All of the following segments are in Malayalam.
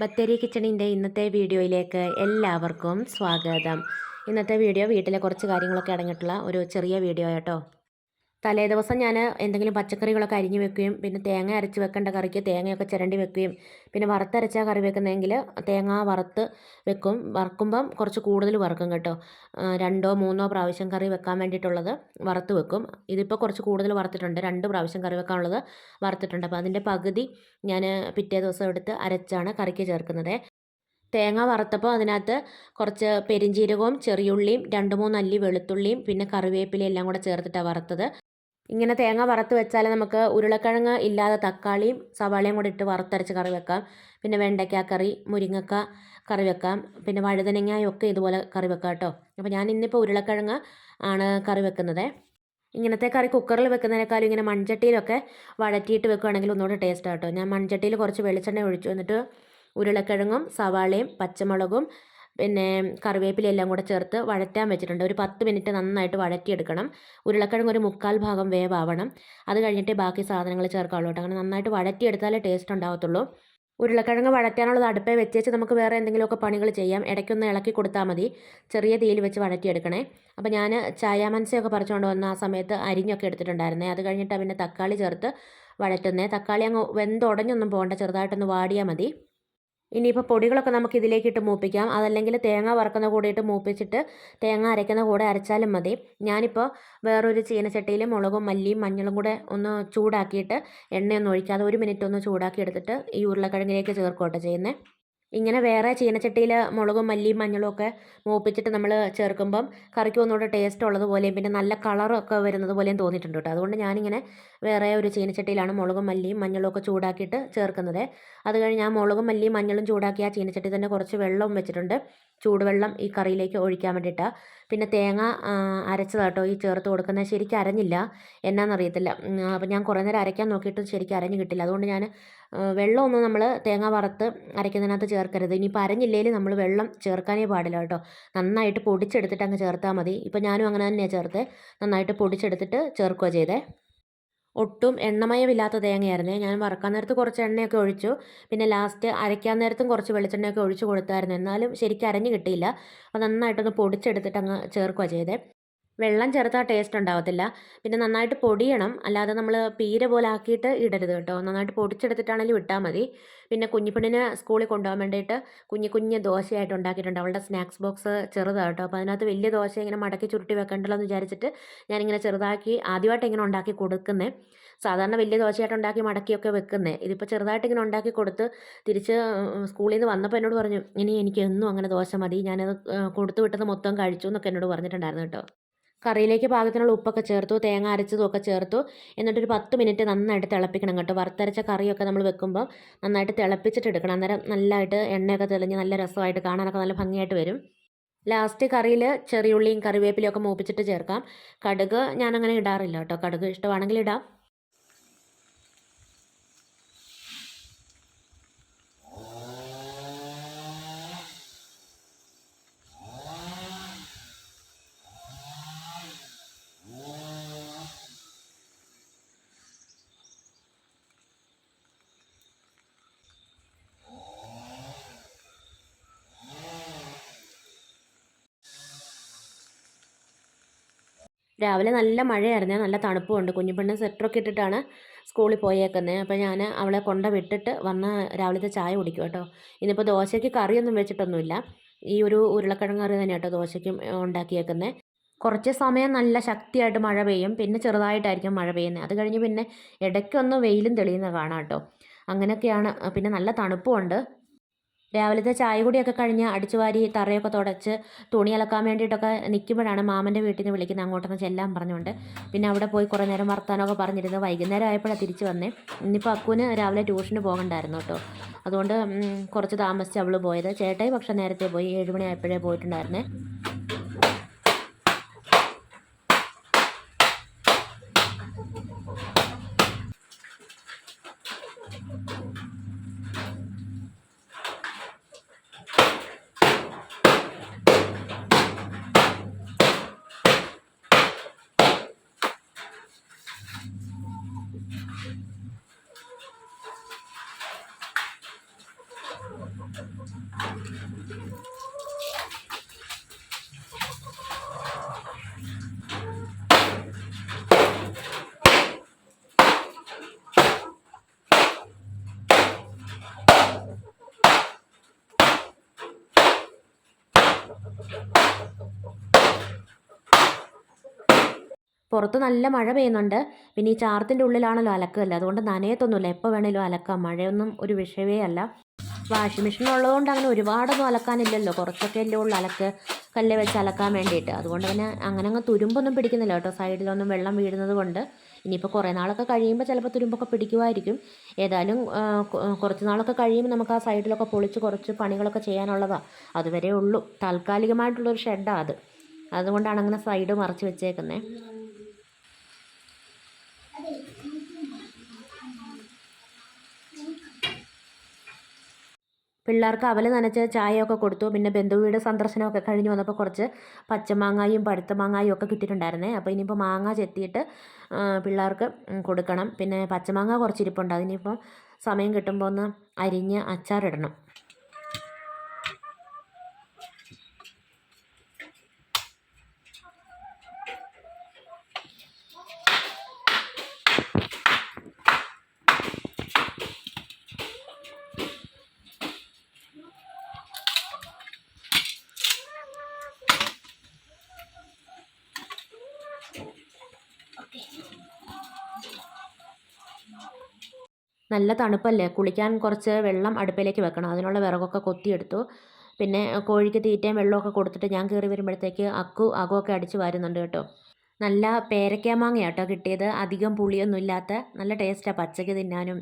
ബത്തേരി കിച്ചണിന്റെ ഇന്നത്തെ വീഡിയോയിലേക്ക് എല്ലാവർക്കും സ്വാഗതം. ഇന്നത്തെ വീഡിയോ വീട്ടിലെ കുറച്ച് കാര്യങ്ങളൊക്കെ അടങ്ങിയിട്ടുള്ള ഒരു ചെറിയ വീഡിയോ കേട്ടോ തലേ ദിവസം ഞാൻ എന്തെങ്കിലും പച്ചക്കറികളൊക്കെ അരിഞ്ഞു വെക്കുകയും പിന്നെ തേങ്ങ അരച്ച് വെക്കേണ്ട കറിക്ക് തേങ്ങയൊക്കെ ചിരണ്ടി വെക്കുകയും പിന്നെ വറുത്തരച്ചാൽ കറി വെക്കുന്നതെങ്കിൽ തേങ്ങ വറുത്ത് വെക്കും. വറുക്കുമ്പം കുറച്ച് കൂടുതൽ വറുക്കും കേട്ടോ. രണ്ടോ മൂന്നോ പ്രാവശ്യം കറി വെക്കാൻ വേണ്ടിയിട്ടുള്ളത് വറുത്ത് വെക്കും. ഇതിപ്പോൾ കുറച്ച് കൂടുതൽ വറുത്തിട്ടുണ്ട്. രണ്ട് പ്രാവശ്യം കറി വെക്കാനുള്ളത് വറുത്തിട്ടുണ്ട്. അപ്പോൾ അതിന്റെ പകുതി ഞാൻ പിറ്റേ ദിവസം എടുത്ത് അരച്ചാണ് കറിക്ക് ചേർക്കുന്നത്. തേങ്ങ വറുത്തപ്പോൾ അതിനകത്ത് കുറച്ച് പെരിഞ്ജീരകവും ചെറിയുള്ളിയും രണ്ട് മൂന്ന് അല്ലി വെളുത്തുള്ളിയും പിന്നെ കറിവേപ്പിലയും എല്ലാം കൂടെ ചേർത്തിട്ടാണ് വറുത്തത്. ഇങ്ങനെ തേങ്ങ വറുത്ത് വെച്ചാൽ നമുക്ക് ഉരുളക്കിഴങ്ങ് ഇല്ലാതെ തക്കാളിയും സവാളയും കൂടി ഇട്ട് വറുത്തരച്ച് കറി വെക്കാം. പിന്നെ വെണ്ടയ്ക്ക കറി മുരിങ്ങക്ക കറി വെക്കാം. പിന്നെ വഴുതനങ്ങയും ഒക്കെ ഇതുപോലെ കറി വെക്കാം കേട്ടോ. അപ്പോൾ ഞാൻ ഇന്നിപ്പോൾ ഉരുളക്കിഴങ്ങ് ആണ് കറി വെക്കുന്നത്. ഇങ്ങനത്തെ കറി കുക്കറിൽ വെക്കുന്നതിനേക്കാളും ഇങ്ങനെ മൺചട്ടിയിലൊക്കെ വഴറ്റിയിട്ട് വെക്കുകയാണെങ്കിൽ ഒന്നുകൂടെ ടേസ്റ്റ് കേട്ടോ. ഞാൻ മൺചട്ടിയിൽ കുറച്ച് വെളിച്ചെണ്ണ ഒഴിച്ചു. എന്നിട്ട് ഉരുളക്കിഴങ്ങും സവാളയും പച്ചമുളകും പിന്നെ കറിവേപ്പിലയെല്ലാം കൂടെ ചേർത്ത് വഴറ്റാൻ വെച്ചിട്ടുണ്ട്. ഒരു പത്ത് മിനിറ്റ് നന്നായിട്ട് വഴറ്റിയെടുക്കണം. ഉരുളക്കിഴങ്ങ് ഒരു മുക്കാൽ ഭാഗം വേവാവണം. അത് കഴിഞ്ഞിട്ട് ബാക്കി സാധനങ്ങൾ ചേർക്കാവുള്ളൂ കേട്ടോ. അങ്ങനെ നന്നായിട്ട് വഴറ്റിയെടുത്താലേ ടേസ്റ്റ് ഉണ്ടാവത്തുള്ളൂ. ഉരുളക്കിഴങ്ങ് വഴറ്റാനുള്ളത് അടുപ്പേ വെച്ചേച്ച് നമുക്ക് വേറെ എന്തെങ്കിലുമൊക്കെ പണികൾ ചെയ്യാം. ഇടയ്ക്കൊന്ന് ഇളക്കി കൊടുത്താൽ മതി. ചെറിയ തീയിൽ വെച്ച് വഴറ്റിയെടുക്കണേ. അപ്പോൾ ഞാൻ ചായാമൻസയൊക്കെ പറിച്ചുകൊണ്ട് വന്ന ആ സമയത്ത് അരിഞ്ഞൊക്കെ എടുത്തിട്ടുണ്ടായിരുന്നേ. അത് കഴിഞ്ഞിട്ട് പിന്നെ തക്കാളി ചേർത്ത് വഴറ്റുന്നേ തക്കാളി അങ്ങ് വെന്തുടഞ്ഞൊന്നും പോകണ്ട. ചെറുതായിട്ടൊന്ന് വാടിയാൽ മതി. ഇനിയിപ്പോൾ പൊടികളൊക്കെ നമുക്ക് ഇതിലേക്കിട്ട് മൂപ്പിക്കാം. അതല്ലെങ്കിൽ തേങ്ങ വറക്കുന്ന കൂടെ ഇട്ട് മൂപ്പിച്ചിട്ട് തേങ്ങ അരയ്ക്കുന്ന കൂടെ അരച്ചാലും മതി. ഞാനിപ്പോൾ വേറൊരു ചീനച്ചട്ടിയിൽ മുളകും മല്ലിയും മഞ്ഞളും കൂടെ ഒന്ന് ചൂടാക്കിയിട്ട് എണ്ണയൊന്നും ഒഴിക്കാതെ ഒരു മിനിറ്റ് ഒന്ന് ചൂടാക്കി എടുത്തിട്ട് ഈ ഉരുളക്കിഴങ്ങിലേക്ക് ചേർക്കുകയാണ് ചെയ്യുന്നത് ഇങ്ങനെ വേറെ ചീനച്ചട്ടിയിൽ മുളകും മല്ലിയും മഞ്ഞളും ഒക്കെ മൂപ്പിച്ചിട്ട് നമ്മൾ ചേർക്കുമ്പം കറിക്ക് ഒന്നുകൂടെ ടേസ്റ്റ് ഉള്ളതുപോലെയും പിന്നെ നല്ല കളറൊക്കെ വരുന്നത് പോലെയും തോന്നിയിട്ടുണ്ട് കേട്ടോ. അതുകൊണ്ട് ഞാനിങ്ങനെ വേറെ ഒരു ചീനച്ചട്ടിയിലാണ് മുളകും മല്ലിയും മഞ്ഞളും ഒക്കെ ചൂടാക്കിയിട്ട് ചേർക്കുന്നത്. അത് കഴിഞ്ഞ് ഞാൻ മുളകും മല്ലിയും മഞ്ഞളും ചൂടാക്കി ആ ചീനച്ചട്ടി തന്നെ കുറച്ച് വെള്ളവും വെച്ചിട്ടുണ്ട്. ചൂടുവെള്ളം ഈ കറിയിലേക്ക് ഒഴിക്കാൻ വേണ്ടിയിട്ടാണ് പിന്നെ തേങ്ങ അരച്ചതാട്ടോ ഈ ചേർത്ത് കൊടുക്കുന്നത്. ശരിക്കും അരഞ്ഞില്ല. എന്നാണെന്നറിയത്തില്ല അപ്പം ഞാൻ കുറേ നേരം അരയ്ക്കാൻ നോക്കിയിട്ട് ശരിക്കും അരഞ്ഞ് കിട്ടില്ല. അതുകൊണ്ട് ഞാൻ വെള്ളമൊന്നും നമ്മൾ തേങ്ങ വറുത്ത് അരയ്ക്കുന്നതിനകത്ത് ചേർക്കരുത്. ഇനി അരഞ്ഞില്ലെങ്കിൽ നമ്മൾ വെള്ളം ചേർക്കാനേ പാടില്ല കേട്ടോ. നന്നായിട്ട് പൊടിച്ചെടുത്തിട്ട് അങ്ങ് ചേർത്താൽ മതി. ഇപ്പോൾ ഞാനും അങ്ങനെ തന്നെയാണ് ചേർത്ത്. നന്നായിട്ട് പൊടിച്ചെടുത്തിട്ട് ചേർക്കുക ചെയ്തേ. ഒട്ടും എണ്ണമയമില്ലാത്ത തേങ്ങയായിരുന്നേ. ഞാൻ വറക്കാൻ നേരത്ത് കുറച്ച് എണ്ണയൊക്കെ ഒഴിച്ചു. പിന്നെ ലാസ്റ്റ് അരയ്ക്കാൻ നേരത്തും കുറച്ച് വെളിച്ചെണ്ണയൊക്കെ ഒഴിച്ച് കൊടുത്തായിരുന്നു. എന്നാലും ശരിക്കും അരഞ്ഞ് കിട്ടിയില്ല. അപ്പോൾ നന്നായിട്ടൊന്ന് പൊടിച്ചെടുത്തിട്ട് അങ്ങ് ചേർക്കുക ചെയ്തേ. വെള്ളം ചേർത്താൽ ടേസ്റ്റ് ഉണ്ടാവത്തില്ല. പിന്നെ നന്നായിട്ട് പൊടിയണം. അല്ലാതെ നമ്മൾ പീര പോലെ ആക്കിയിട്ട് ഇടരുത് കേട്ടോ. നന്നായിട്ട് പൊടിച്ചെടുത്തിട്ടാണെങ്കിലും ഇട്ടാൽ മതി. പിന്നെ കുഞ്ഞിപ്പെണ്ണിന് സ്കൂളിൽ കൊണ്ടുപോകാൻ വേണ്ടിയിട്ട് കുഞ്ഞു കുഞ്ഞ് ദോശയായിട്ട് ഉണ്ടാക്കിയിട്ടുണ്ട്. അവളുടെ സ്നാക്സ് ബോക്സ് ചെറുതാണ് കേട്ടോ. അപ്പോൾ അതിനകത്ത് വലിയ ദോശ ഇങ്ങനെ മടക്കി ചുരുട്ടി വെക്കണ്ടല്ലോ എന്ന് വിചാരിച്ചിട്ട് ഞാനിങ്ങനെ ചെറുതാക്കി ആദ്യമായിട്ട് ഇങ്ങനെ ഉണ്ടാക്കി കൊടുക്കുന്നത് സാധാരണ വലിയ ദോശയായിട്ട് ഉണ്ടാക്കി മടക്കിയൊക്കെ വെക്കുന്നത് ഇതിപ്പോൾ ചെറുതായിട്ട് ഇങ്ങനെ ഉണ്ടാക്കി കൊടുത്ത് തിരിച്ച് സ്കൂളിൽ നിന്ന് വന്നപ്പോൾ എന്നോട് പറഞ്ഞു ഇനി എനിക്ക് എന്നും അങ്ങനെ ദോശ മതി. ഞാനത് കൊടുത്തു വിട്ടത് മൊത്തം കഴിച്ചു എന്നൊക്കെ എന്നോട് പറഞ്ഞിട്ടുണ്ടായിരുന്നു കേട്ടോ. കറിയിലേക്ക് പാകത്തിനുള്ള ഉപ്പൊക്കെ ചേർത്തു തേങ്ങ അരച്ചതും ഒക്കെ ചേർത്തു എന്നിട്ടൊരു പത്ത് മിനിറ്റ് നന്നായിട്ട് തിളപ്പിക്കണം കേട്ടോ. വറുത്തരച്ച കറിയൊക്കെ നമ്മൾ വെക്കുമ്പോൾ നന്നായിട്ട് തിളപ്പിച്ചിട്ട് എടുക്കണം. അന്നേരം നല്ലതായിട്ട് എണ്ണയൊക്കെ തെളിഞ്ഞ് നല്ല രസമായിട്ട് കാണാനൊക്കെ നല്ല ഭംഗിയായിട്ട് വരും. ലാസ്റ്റ് കറിയിൽ ചെറിയുള്ളിയും കറിവേപ്പിലയും ഒക്കെ മൂപ്പിച്ചിട്ട് ചേർക്കാം. കടുക് ഞാനങ്ങനെ ഇടാറില്ല കേട്ടോ. കടുക് ഇഷ്ടമാണെങ്കിൽ ഇടാം. രാവിലെ നല്ല മഴയായിരുന്നു നല്ല തണുപ്പുമുണ്ട്. കുഞ്ഞിപ്പെണ്ണ് സ്വെറ്ററൊക്കെ ഇട്ടിട്ടാണ് സ്കൂളിൽ പോയേക്കുന്നത് അപ്പോൾ ഞാൻ അവളെ കൊണ്ട വിട്ടിട്ട് വന്ന് രാവിലത്തെ ചായ കുടിക്കും കേട്ടോ. ഇന്നിപ്പോൾ ദോശയ്ക്ക് കറിയൊന്നും വെച്ചിട്ടൊന്നുമില്ല. ഈ ഒരു ഉരുളക്കിഴങ്ങ് കറി തന്നെ കേട്ടോ ദോശയ്ക്കും ഉണ്ടാക്കിയേക്കുന്നത് കുറച്ച് സമയം നല്ല ശക്തിയായിട്ട് മഴ പെയ്യും. പിന്നെ ചെറുതായിട്ടായിരിക്കും മഴ പെയ്യുന്നത് അത് കഴിഞ്ഞ് പിന്നെ ഇടയ്ക്കൊന്ന് വെയിലും തെളിയുന്ന കാണാം കേട്ടോ. അങ്ങനെയൊക്കെയാണ്. പിന്നെ നല്ല തണുപ്പുമുണ്ട്. രാവിലത്തെ ചായ കുടിയൊക്കെ കഴിഞ്ഞ് അടിച്ചുവാരി തറയൊക്കെ തുടച്ച് തുണി അലക്കാൻ വേണ്ടിയിട്ടൊക്കെ നിൽക്കുമ്പോഴാണ് മാമന്റെ വീട്ടിൽ നിന്ന് വിളിക്കുന്നത്. അങ്ങോട്ടൊന്ന് ചെല്ലാൻ പറഞ്ഞുകൊണ്ട്. പിന്നെ അവിടെ പോയി കുറേ നേരം വർത്താനമൊക്കെ പറഞ്ഞിരുന്നു. വൈകുന്നേരം ആയപ്പോഴാണ് തിരിച്ച് വന്നേ. ഇന്നിപ്പോൾ അക്കുവിന് രാവിലെ ട്യൂഷന് പോകണ്ടായിരുന്നു കേട്ടോ. അതുകൊണ്ട് കുറച്ച് താമസിച്ച് അവൾ പോയത്. ചേട്ടായി പക്ഷേ നേരത്തെ പോയി. ഏഴുമണി ആയപ്പോഴേ പോയിട്ടുണ്ടായിരുന്നേ. പുറത്ത് നല്ല മഴ പെയ്യുന്നുണ്ട്. പിന്നെ ഈ ചാർത്തിന്റെ ഉള്ളിലാണല്ലോ അലക്കല്ല അതുകൊണ്ട് നനയത്തൊന്നുമില്ല. എപ്പോൾ വേണേലും അലക്കാം. മഴയൊന്നും ഒരു വിഷയമേ അല്ല. വാഷിംഗ് മെഷീൻ ഉള്ളതുകൊണ്ട് അങ്ങനെ ഒരുപാടൊന്നും അലക്കാനില്ലല്ലോ. കുറച്ചൊക്കെ അല്ലേ ഉള്ളു അലക്ക്. കല്ല് വെച്ച് അലക്കാൻ വേണ്ടിയിട്ട്. അതുകൊണ്ട് തന്നെ അങ്ങനെ അങ്ങ് തുരുമ്പൊന്നും പിടിക്കുന്നില്ല കേട്ടോ. സൈഡിലൊന്നും വെള്ളം വീഴുന്നത് കൊണ്ട് ഇനിയിപ്പോൾ കുറേ നാളൊക്കെ കഴിയുമ്പോൾ ചിലപ്പോൾ തുരുമ്പൊക്കെ പിടിക്കുമായിരിക്കും. ഏതായാലും കുറച്ച് നാളൊക്കെ കഴിയുമ്പോൾ നമുക്ക് ആ സൈഡിലൊക്കെ പൊളിച്ച് കുറച്ച് പണികളൊക്കെ ചെയ്യാനുള്ളതാണ് അതുവരെ ഉള്ളൂ. താൽക്കാലികമായിട്ടുള്ളൊരു ഷെഡാണ് അത്. അതുകൊണ്ടാണ് അങ്ങനെ സൈഡ് മറച്ച് വെച്ചേക്കുന്നത് പിള്ളേർക്ക് അവൽ നനച്ച് ചായയൊക്കെ കൊടുത്തു. പിന്നെ ബന്ധുവീട് സന്ദർശനമൊക്കെ കഴിഞ്ഞ് വന്നപ്പോൾ കുറച്ച് പച്ചമാങ്ങായും പഴുത്ത മാങ്ങായും ഒക്കെ കിട്ടിയിട്ടുണ്ടായിരുന്നേ. അപ്പോൾ ഇനിയിപ്പോൾ മാങ്ങ ചെത്തിയിട്ട് പിള്ളേർക്ക് കൊടുക്കണം. പിന്നെ പച്ചമാങ്ങ കുറച്ചിരിപ്പുണ്ട്. അതിനിപ്പോൾ സമയം കിട്ടുമ്പോൾ ഒന്ന് അരിഞ്ഞ് അച്ചാറിടണം. നല്ല തണുപ്പല്ലേ? കുളിക്കാൻ കുറച്ച് വെള്ളം അടുപ്പിലേക്ക് വെക്കണം. അതിനുള്ള വിറകൊക്കെ കൊത്തിയെടുത്തു. പിന്നെ കോഴിക്ക് തീറ്റയും വെള്ളമൊക്കെ കൊടുത്തിട്ട് ഞാൻ കയറി വരുമ്പോഴത്തേക്ക് അക്കു അകമൊക്കെ അടിച്ച് വാരുന്നുണ്ട് കേട്ടോ. നല്ല പേരക്കാമാങ്ങ കേട്ടോ കിട്ടിയത്. അധികം പുളിയൊന്നും ഇല്ലാത്ത നല്ല ടേസ്റ്റാണ് പച്ചയ്ക്ക് തിന്നാനും.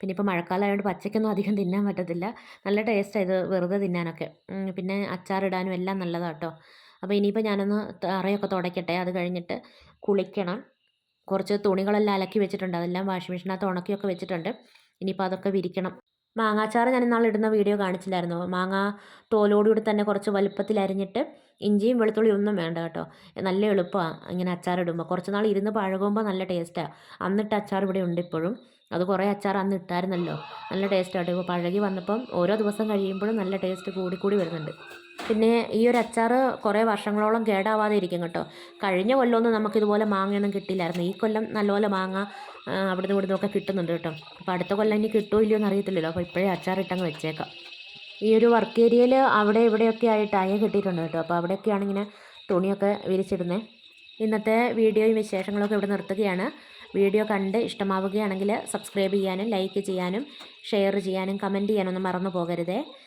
പിന്നെ ഇപ്പോൾ മഴക്കാലമായതുകൊണ്ട് പച്ചയ്ക്കൊന്നും അധികം തിന്നാൻ പറ്റത്തില്ല. നല്ല ടേസ്റ്റാണ് ഇത് വെറുതെ തിന്നാനൊക്കെ. പിന്നെ അച്ചാറിടാനും എല്ലാം നല്ലതാണ് കേട്ടോ അപ്പോൾ ഇനിയിപ്പോൾ ഞാനൊന്ന് തറയൊക്കെ തുടയ്ക്കട്ടെ. അത് കഴിഞ്ഞിട്ട് കുളിക്കണം. കുറച്ച് തുണികളെല്ലാം അലക്കി വെച്ചിട്ടുണ്ട്. അതെല്ലാം വാഷിംഗ് മെഷീനകത്ത് ഉണക്കിയൊക്കെ വെച്ചിട്ടുണ്ട്. ഇനിയിപ്പോൾ അതൊക്കെ വിരിക്കണം. മാങ്ങാച്ചാറ് ഞാൻ ഇന്നാൾ ഇടുന്ന വീഡിയോ കാണിച്ചില്ലായിരുന്നു. മാങ്ങ തോലോടുകൂടി തന്നെ കുറച്ച് വലുപ്പത്തിൽ അരിഞ്ഞിട്ട് ഇഞ്ചിയും വെളുത്തുള്ളിയും ഒന്നും വേണ്ട കേട്ടോ. നല്ല എളുപ്പമാണ് ഇങ്ങനെ അച്ചാറിടുമ്പോൾ കുറച്ച് നാൾ ഇരുന്ന് പഴകുമ്പോൾ നല്ല ടേസ്റ്റാണ് അന്നിട്ട് അച്ചാർ ഇവിടെ ഉണ്ട് ഇപ്പോഴും. അത് കുറേ അച്ചാർ അന്ന് ഇട്ടായിരുന്നല്ലോ. നല്ല ടേസ്റ്റാണ് ഇപ്പോൾ പഴകി വന്നപ്പം ഓരോ ദിവസം കഴിയുമ്പോഴും നല്ല ടേസ്റ്റ് കൂടിക്കൂടി വരുന്നുണ്ട്. പിന്നെ ഈ ഒരു അച്ചാർ കുറേ വർഷങ്ങളോളം കേടാവാതെ ഇരിക്കും കേട്ടോ. കഴിഞ്ഞ കൊല്ലമൊന്നും നമുക്കിതുപോലെ മാങ്ങയൊന്നും കിട്ടിയില്ലായിരുന്നു ഈ കൊല്ലം നല്ലപോലെ മാങ്ങ അവിടുന്ന് ഇവിടുന്ന് ഒക്കെ കിട്ടുന്നുണ്ട് കേട്ടോ. അപ്പോൾ അടുത്ത കൊല്ലം ഇനി കിട്ടുമോ ഇല്ലയോ എന്ന് അറിയത്തില്ലല്ലോ അപ്പോൾ ഇപ്പോഴേ അച്ചാർ ഇട്ടങ്ങ് വെച്ചേക്കാം. ഈ ഒരു വർക്ക് ഏരിയയിൽ അവിടെ ഇവിടെയൊക്കെ ആയിട്ട് അയ കിട്ടിയിട്ടുണ്ട് കേട്ടോ. അപ്പോൾ അവിടെയൊക്കെയാണ് ഇങ്ങനെ തുണിയൊക്കെ വിരിച്ചിടുന്നത് ഇന്നത്തെ വീഡിയോയും വിശേഷങ്ങളൊക്കെ ഇവിടെ നിർത്തുകയാണ്. വീഡിയോ കണ്ട് ഇഷ്ടമാവുകയാണെങ്കിൽ സബ്സ്ക്രൈബ് ചെയ്യാനും ലൈക്ക് ചെയ്യാനും ഷെയർ ചെയ്യാനും കമന്റ് ചെയ്യാനൊന്നും മറന്നു പോകരുതേ.